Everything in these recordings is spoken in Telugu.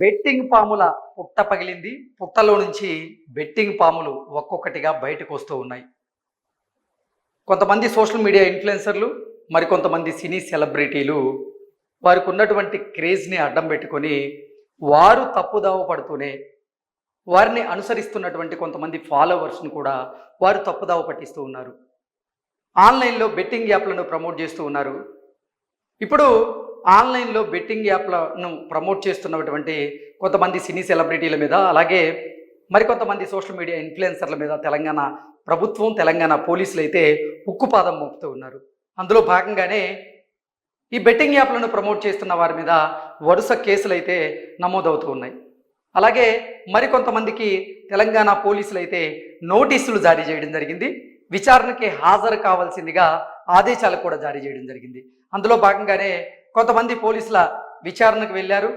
బెట్టింగ్ పాముల పుట్ట పగిలింది. పుట్టలో నుంచి బెట్టింగ్ పాములు ఒక్కొక్కటిగా బయటకు వస్తూ ఉన్నాయి. కొంతమంది సోషల్ మీడియా ఇన్ఫ్లుయెన్సర్లు మరికొంతమంది సినీ సెలబ్రిటీలు వారికి ఉన్నటువంటి క్రేజ్ని అడ్డం పెట్టుకొని వారు తప్పుదావ పడుతూనే వారిని అనుసరిస్తున్నటువంటి కొంతమంది ఫాలోవర్స్ను కూడా వారు తప్పుదావ పట్టిస్తూ ఉన్నారు. ఆన్లైన్లో బెట్టింగ్ యాప్లను ప్రమోట్ చేస్తూ ఉన్నారు. ఇప్పుడు ఆన్లైన్లో బెట్టింగ్ యాప్లను ప్రమోట్ చేస్తున్నటువంటి కొంతమంది సినీ సెలబ్రిటీల మీద అలాగే మరికొంతమంది సోషల్ మీడియా ఇన్ఫ్లుయెన్సర్ల మీద తెలంగాణ ప్రభుత్వం తెలంగాణ పోలీసులు అయితే ఉక్కుపాదం మోపుతూ ఉన్నారు. అందులో భాగంగానే ఈ బెట్టింగ్ యాప్లను ప్రమోట్ చేస్తున్న వారి మీద వరుస కేసులు అయితే నమోదవుతూ ఉన్నాయి. అలాగే మరికొంతమందికి తెలంగాణ పోలీసులు అయితే నోటీసులు జారీ చేయడం జరిగింది. విచారణకి హాజరు కావాల్సిందిగా ఆదేశాలు కూడా జారీ చేయడం జరిగింది. అందులో భాగంగానే కొంతమంది పోలీసుల విచారణకు వెళ్ళారు.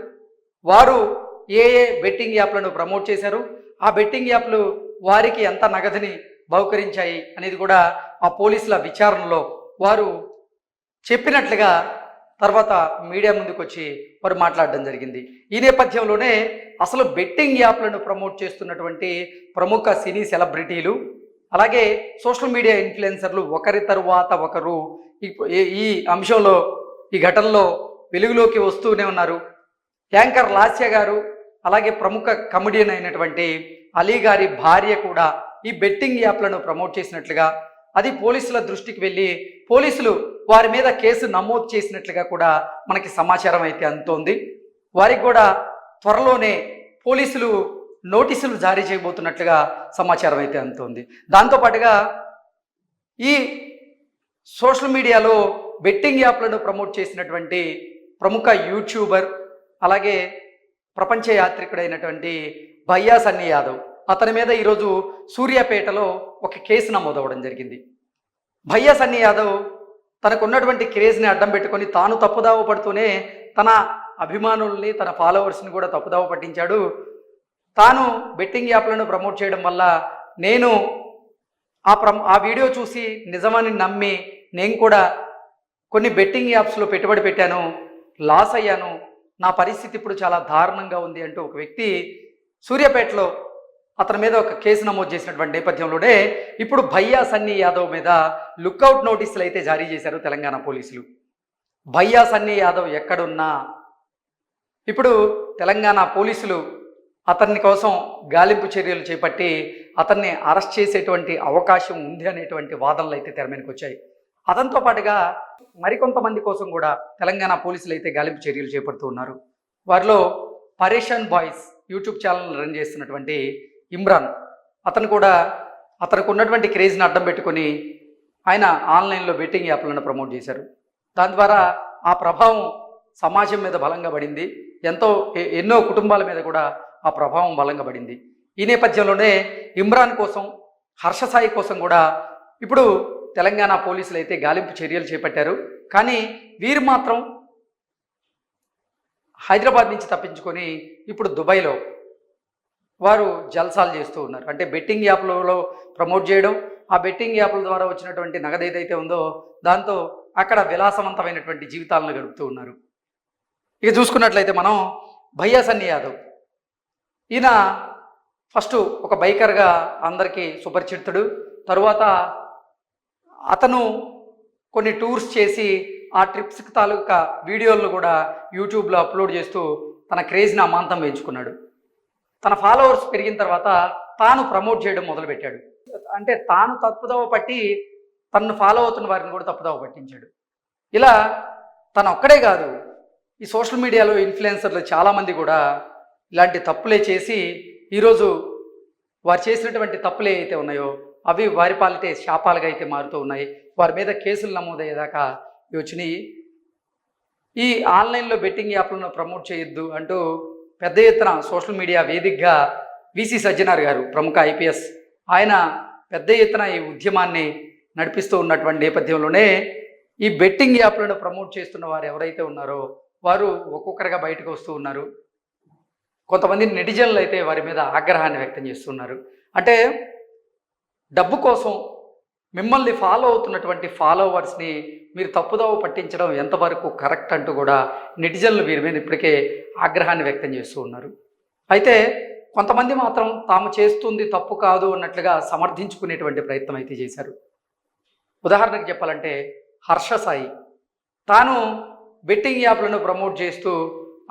వారు ఏ ఏ బెట్టింగ్ యాప్లను ప్రమోట్ చేశారు. ఆ బెట్టింగ్ యాప్లు వారికి ఎంత నగదుని బహుకరించాయి అనేది కూడా ఆ పోలీసుల విచారణలో వారు చెప్పినట్లుగా తర్వాత మీడియా ముందుకు వచ్చి వారు మాట్లాడడం జరిగింది. ఈ నేపథ్యంలోనే అసలు బెట్టింగ్ యాప్లను ప్రమోట్ చేస్తున్నటువంటి ప్రముఖ సినీ సెలబ్రిటీలు అలాగే సోషల్ మీడియా ఇన్ఫ్లుయెన్సర్లు ఒకరి తరువాత ఒకరు ఈ- ఈ అంశంలో ఈ ఘటనలో వెలుగులోకి వస్తూనే ఉన్నారు. యాంకర్ లాస్య గారు అలాగే ప్రముఖ కమెడియన్ అయినటువంటి అలీ గారి భార్య కూడా ఈ బెట్టింగ్ యాప్లను ప్రమోట్ చేసినట్లుగా అది పోలీసుల దృష్టికి వెళ్ళి పోలీసులు వారి మీద కేసు నమోదు చేసినట్లుగా కూడా మనకి సమాచారం అయితే అందుతోంది. వారికి కూడా త్వరలోనే పోలీసులు నోటీసులు జారీ చేయబోతున్నట్లుగా సమాచారం అయితే అందుతోంది. దాంతోపాటుగా ఈ సోషల్ మీడియాలో బెట్టింగ్ యాప్లను ప్రమోట్ చేసినటువంటి ప్రముఖ యూట్యూబర్ అలాగే ప్రపంచ యాత్రికుడైనటువంటి భయ్యా సన్నీ యాదవ్. అతని మీద ఈరోజు సూర్యాపేటలో ఒక కేసు నమోదవడం జరిగింది. భయ్యా సన్నీ యాదవ్ తనకున్నటువంటి క్రేజ్ని అడ్డం పెట్టుకొని తాను తప్పుదావ పడుతూనే తన అభిమానుల్ని తన ఫాలోవర్స్ని కూడా తప్పుదావ పట్టించాడు. తాను బెట్టింగ్ యాప్లను ప్రమోట్ చేయడం వల్ల నేను ఆ ప్రమ్ ఆ వీడియో చూసి నిజమని నమ్మి నేను కూడా కొన్ని బెట్టింగ్ యాప్స్లో పెట్టుబడి పెట్టాను లాస్ అయ్యాను. నా పరిస్థితి ఇప్పుడు చాలా దారుణంగా ఉంది అంటూ ఒక వ్యక్తి సూర్యాపేటలో అతని మీద ఒక కేసు నమోదు చేసినటువంటి నేపథ్యంలోనే ఇప్పుడు భయ్యా సన్నీ యాదవ్ మీద లుక్అవుట్ నోటీసులు అయితే జారీ చేశారు తెలంగాణ పోలీసులు. భయ్యా సన్నీ యాదవ్ ఎక్కడున్నా? ఇప్పుడు తెలంగాణ పోలీసులు అతన్ని కోసం గాలింపు చర్యలు చేపట్టి అతన్ని అరెస్ట్ చేసేటువంటి అవకాశం ఉంది అనేటువంటి వాదనలు అయితే తెర వచ్చాయి. అతనితో పాటుగా మరికొంతమంది కోసం కూడా తెలంగాణ పోలీసులు అయితే గాలింపు చర్యలు చేపడుతూ ఉన్నారు. వారిలో పరేషాన్ బాయ్స్ యూట్యూబ్ ఛానల్ రన్ చేస్తున్నటువంటి ఇమ్రాన్. అతను కూడా అతనికి ఉన్నటువంటి క్రేజ్ని అడ్డం పెట్టుకొని ఆయన ఆన్లైన్లో బెట్టింగ్ యాప్లను ప్రమోట్ చేశారు. దాని ద్వారా ఆ ప్రభావం సమాజం మీద బలంగా పడింది. ఎంతో ఎన్నో కుటుంబాల మీద కూడా ఆ ప్రభావం బలంగా పడింది. ఈ నేపథ్యంలోనే ఇమ్రాన్ కోసం హర్షసాయి కోసం కూడా ఇప్పుడు తెలంగాణ పోలీసులు అయితే గాలింపు చర్యలు చేపట్టారు. కానీ వీరు మాత్రం హైదరాబాద్ నుంచి తప్పించుకొని ఇప్పుడు దుబాయ్లో వారు జల్సాలు చేస్తూ ఉన్నారు. అంటే బెట్టింగ్ యాప్లలో ప్రమోట్ చేయడం ఆ బెట్టింగ్ యాప్ల ద్వారా వచ్చినటువంటి నగదు ఏదైతే ఉందో దాంతో అక్కడ విలాసవంతమైనటువంటి జీవితాలను గడుపుతూ ఉన్నారు. ఇక చూసుకున్నట్లయితే మనం భయ్యా సన్ని యాదవ్. ఈయన ఫస్ట్ ఒక బైకర్గా అందరికీ సుపరిచితుడు తరువాత అతను కొన్ని టూర్స్ చేసి ఆ ట్రిప్స్కి తాలూకా వీడియోలను కూడా యూట్యూబ్లో అప్లోడ్ చేస్తూ తన క్రేజ్ని అమాంతం పెంచుకున్నాడు తన ఫాలోవర్స్ పెరిగిన తర్వాత తాను ప్రమోట్ చేయడం మొదలుపెట్టాడు. అంటే తాను తప్పుదోవ పట్టి తనను ఫాలో అవుతున్న వారిని కూడా తప్పుదోవ పట్టించాడు. ఇలా తను ఒక్కడే కాదు ఈ సోషల్ మీడియాలో ఇన్ఫ్లుయెన్సర్లు చాలామంది కూడా ఇలాంటి తప్పులే చేసి ఈరోజు వారు చేసినటువంటి తప్పులే అయితే ఉన్నాయో అవి వారి పాలిటే శాపాలుగా అయితే మారుతూ ఉన్నాయి. వారి మీద కేసులు నమోదయ్యేదాకా ఇవి వచ్చినాయి. ఈ ఆన్లైన్లో బెట్టింగ్ యాప్లను ప్రమోట్ చేయొద్దు అంటూ పెద్ద ఎత్తున సోషల్ మీడియా వేదికగా విసి సజ్జనార్ గారు ప్రముఖ ఐపీఎస్ ఆయన పెద్ద ఎత్తున ఈ ఉద్యమాన్ని నడిపిస్తూ ఉన్నటువంటి నేపథ్యంలోనే ఈ బెట్టింగ్ యాప్లను ప్రమోట్ చేస్తున్న వారు ఎవరైతే ఉన్నారో వారు ఒక్కొక్కరిగా బయటకు వస్తూ ఉన్నారు. కొంతమంది నెటిజన్లు అయితే వారి మీద ఆగ్రహాన్ని వ్యక్తం చేస్తున్నారు. అంటే డబ్బు కోసం మిమ్మల్ని ఫాలో అవుతున్నటువంటి ఫాలోవర్స్ని మీరు తప్పుదోవ పట్టించడం ఎంతవరకు కరెక్ట్ అంటూ కూడా నెటిజన్లు వీరి మీద ఇప్పటికే ఆగ్రహాన్ని వ్యక్తం చేస్తూ ఉన్నారు. అయితే కొంతమంది మాత్రం తాము చేస్తుంది తప్పు కాదు అన్నట్లుగా సమర్థించుకునేటువంటి ప్రయత్నం అయితే చేశారు. ఉదాహరణకు చెప్పాలంటే హర్ష సాయి. తాను బెట్టింగ్ యాప్లను ప్రమోట్ చేస్తూ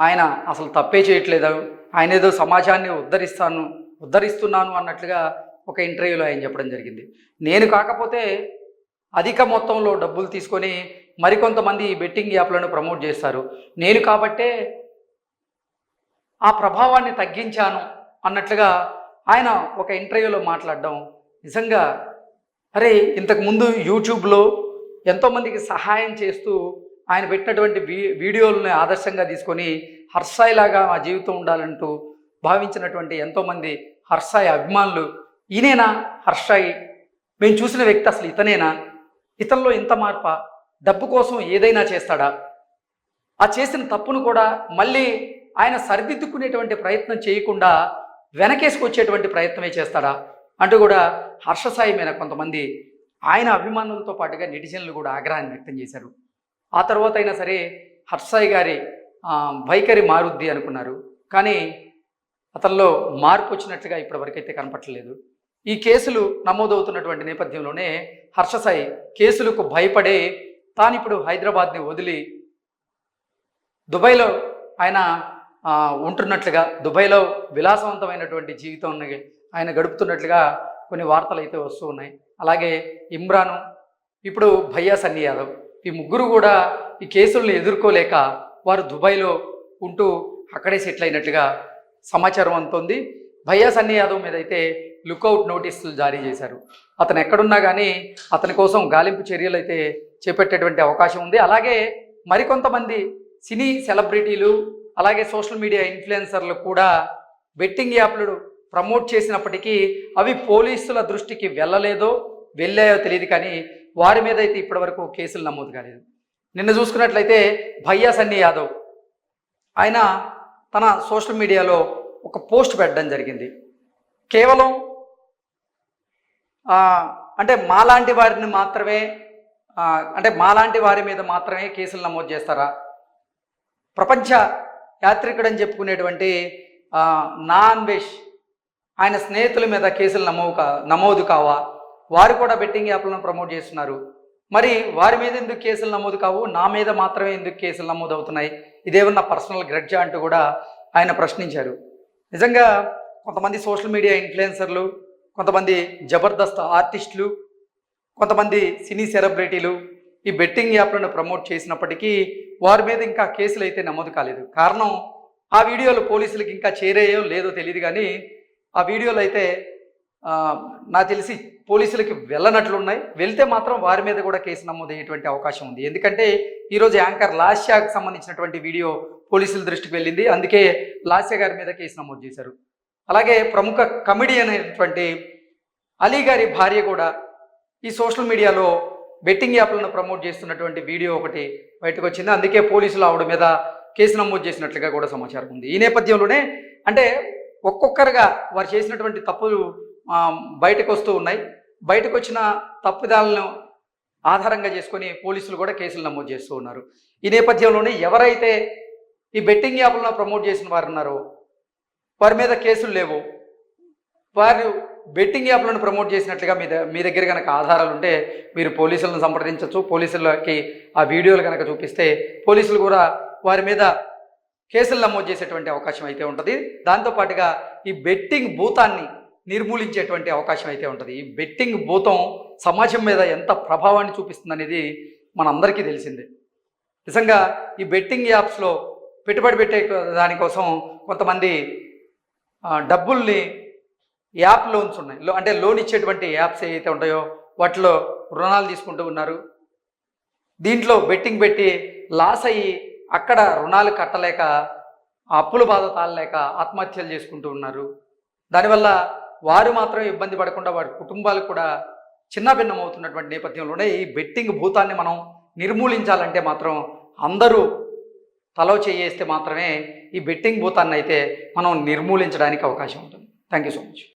ఆయన అసలు తప్పే చేయట్లేదు. ఆయన ఏదో సమాజాన్ని ఉద్ధరిస్తాను ఉద్ధరిస్తున్నాను అన్నట్లుగా ఒక ఇంటర్వ్యూలో ఆయన చెప్పడం జరిగింది. నేను కాకపోతే అధిక మొత్తంలో డబ్బులు తీసుకొని మరికొంతమంది ఈ బెట్టింగ్ యాప్లను ప్రమోట్ చేస్తారు. నేను కాబట్టే ఆ ప్రభావాన్ని తగ్గించాను అన్నట్లుగా ఆయన ఒక ఇంటర్వ్యూలో మాట్లాడడం నిజంగా అరే ఇంతకుముందు యూట్యూబ్లో ఎంతోమందికి సహాయం చేస్తూ ఆయన పెట్టినటువంటి వీ వీడియోలను ఆదర్శంగా తీసుకొని హర్షాయిలాగా మా జీవితం ఉండాలంటూ భావించినటువంటి ఎంతోమంది హర్షాయి అభిమానులు ఈయనేనా? హర్షాయి. మేము చూసిన వ్యక్తి అసలు ఇతనేనా? ఇతనిలో ఇంత మార్ప? డబ్బు కోసం ఏదైనా చేస్తాడా? ఆ చేసిన తప్పును కూడా మళ్ళీ ఆయన సరిదిద్దుకునేటువంటి ప్రయత్నం చేయకుండా వెనకేసుకొచ్చేటువంటి ప్రయత్నమే చేస్తాడా? అంటూ కూడా హర్షసాయి మీద కొంతమంది ఆయన అభిమానులతో పాటుగా నెటిజన్లు కూడా ఆగ్రహాన్ని వ్యక్తం చేశారు. ఆ తర్వాత అయినా సరే హర్షాయి గారి వైఖరి మారుద్ది అనుకున్నారు. కానీ అతనిలో మార్పు వచ్చినట్లుగా ఇప్పటివరకైతే కనపట్టలేదు ఈ కేసులు నమోదవుతున్నటువంటి నేపథ్యంలోనే హర్షసాయి కేసులకు భయపడే తాను ఇప్పుడు హైదరాబాద్ని వదిలి దుబాయ్లో ఆయన ఉంటున్నట్లుగా దుబాయ్లో విలాసవంతమైనటువంటి జీవితం ఆయన గడుపుతున్నట్లుగా కొన్ని వార్తలు అయితే వస్తూ ఉన్నాయి. అలాగే ఇమ్రాను ఇప్పుడు భయ్యా సన్నీ యాదవ్ ఈ ముగ్గురు కూడా ఈ కేసులను ఎదుర్కోలేక వారు దుబాయ్లో ఉంటూ అక్కడే సెటిల్ అయినట్లుగా సమాచారం అందుతోంది. భయ్యా సన్నీ యాదవ్ మీద అయితే లుకౌట్ నోటీసులు జారీ చేశారు. అతను ఎక్కడున్నా కానీ అతని కోసం గాలింపు చర్యలు అయితే చేపట్టేటువంటి అవకాశం ఉంది. అలాగే మరికొంతమంది సినీ సెలబ్రిటీలు అలాగే సోషల్ మీడియా ఇన్ఫ్లుయెన్సర్లు కూడా బెట్టింగ్ యాప్లు ప్రమోట్ చేసినప్పటికీ అవి పోలీసుల దృష్టికి వెళ్ళలేదో వెళ్ళాయో తెలియదు కానీ వారి మీద అయితే ఇప్పటివరకు కేసులు నమోదు కాలేదు. నిన్న చూసుకున్నట్లయితే భయ్యా సన్నీ యాదవ్ ఆయన తన సోషల్ మీడియాలో ఒక పోస్ట్ పెట్టడం జరిగింది. కేవలం అంటే మాలాంటి వారిని మాత్రమే అంటే మాలాంటి వారి మీద మాత్రమే కేసులు నమోదు చేస్తారా? ప్రపంచ యాత్రికుడు అని చెప్పుకునేటువంటి నాన్ నా ఆయన స్నేహితుల మీద కేసులు నమోదు కా నమోదు కావా? వారు కూడా బెట్టింగ్ యాప్లను ప్రమోట్ చేస్తున్నారు. మరి వారి మీద ఎందుకు కేసులు నమోదు కావు? నా మీద మాత్రమే ఎందుకు కేసులు నమోదు అవుతున్నాయి? ఇదేమన్నా పర్సనల్ గ్రడ్జా అంటూ కూడా ఆయన ప్రశ్నించారు. నిజంగా కొంతమంది సోషల్ మీడియా ఇన్ఫ్లుయెన్సర్లు కొంతమంది జబర్దస్త్ ఆర్టిస్టులు కొంతమంది సినీ సెలబ్రిటీలు ఈ బెట్టింగ్ యాప్లను ప్రమోట్ చేసినప్పటికీ వారి మీద ఇంకా కేసులు అయితే నమోదు కాలేదు. కారణం ఆ వీడియోలు పోలీసులకు ఇంకా చేరాయో లేదో తెలియదు కానీ ఆ వీడియోలు అయితే నాకు తెలిసి పోలీసులకి వెళ్ళనట్లున్నాయి. వెళ్తే మాత్రం వారి మీద కూడా కేసు నమోదయ్యేటువంటి అవకాశం ఉంది. ఎందుకంటే ఈరోజు యాంకర్ లాస్యాకు సంబంధించినటువంటి వీడియో పోలీసుల దృష్టికి వెళ్ళింది. అందుకే లాస్య గారి మీద కేసు నమోదు చేశారు. అలాగే ప్రముఖ కమెడియన్ అయినటువంటి అలీ గారి భార్య కూడా ఈ సోషల్ మీడియాలో బెట్టింగ్ యాప్లను ప్రమోట్ చేస్తున్నటువంటి వీడియో ఒకటి బయటకు వచ్చింది అందుకే పోలీసులు ఆవిడ మీద కేసు నమోదు చేసినట్లుగా కూడా సమాచారం ఉంది. ఈ నేపథ్యంలోనే అంటే ఒక్కొక్కరుగా వారు చేసినటువంటి తప్పులు బయటకు వస్తూ ఉన్నాయి. బయటకు వచ్చిన తప్పుదాలను ఆధారంగా చేసుకొని పోలీసులు కూడా కేసులు నమోదు చేస్తూ ఉన్నారు. ఈ నేపథ్యంలోనే ఎవరైతే ఈ బెట్టింగ్ యాప్లను ప్రమోట్ చేసిన వారు ఉన్నారో వారి మీద కేసులు లేవు. వారు బెట్టింగ్ యాప్లను ప్రమోట్ చేసినట్లుగా మీ ద- మీ దగ్గర కనుక ఆధారాలు ఉంటే మీరు పోలీసులను సంప్రదించవచ్చు. పోలీసులకి ఆ వీడియోలు కనుక చూపిస్తే పోలీసులు కూడా వారి మీద కేసులు నమోదు చేసేటువంటి అవకాశం అయితే ఉంటుంది. దాంతోపాటుగా ఈ బెట్టింగ్ భూతాన్ని నిర్మూలించేటువంటి అవకాశం అయితే ఉంటుంది. ఈ బెట్టింగ్ భూతం సమాజం మీద ఎంత ప్రభావాన్ని చూపిస్తుంది అనేది మనందరికీ తెలిసిందే. నిజంగా ఈ బెట్టింగ్ యాప్స్లో పెట్టుబడి పెట్టే దానికోసం కొంతమంది డబ్బుల్ని యాప్ లోన్స్ ఉన్నాయి. లో- అంటే లోన్ ఇచ్చేటువంటి యాప్స్ ఏవైతే ఉంటాయో వాటిలో రుణాలు తీసుకుంటూ ఉన్నారు. దీంట్లో బెట్టింగ్ పెట్టి లాస్ అయ్యి అక్కడ రుణాలు కట్టలేక అప్పుల బాధ తాళలేక ఆత్మహత్యలు చేసుకుంటూ ఉన్నారు. దానివల్ల వారు మాత్రం ఇబ్బంది పడకుండా వారి కుటుంబాలు కూడా చిన్నభిన్నం అవుతున్నటువంటి నేపథ్యంలోనే ఈ బెట్టింగ్ భూతాన్ని మనం నిర్మూలించాలంటే మాత్రం అందరూ తలో చేయేస్తే మాత్రమే ఈ బెట్టింగ్ భూతాన్ని అయితే మనం నిర్మూలించడానికి అవకాశం ఉంటుంది. Thank you so much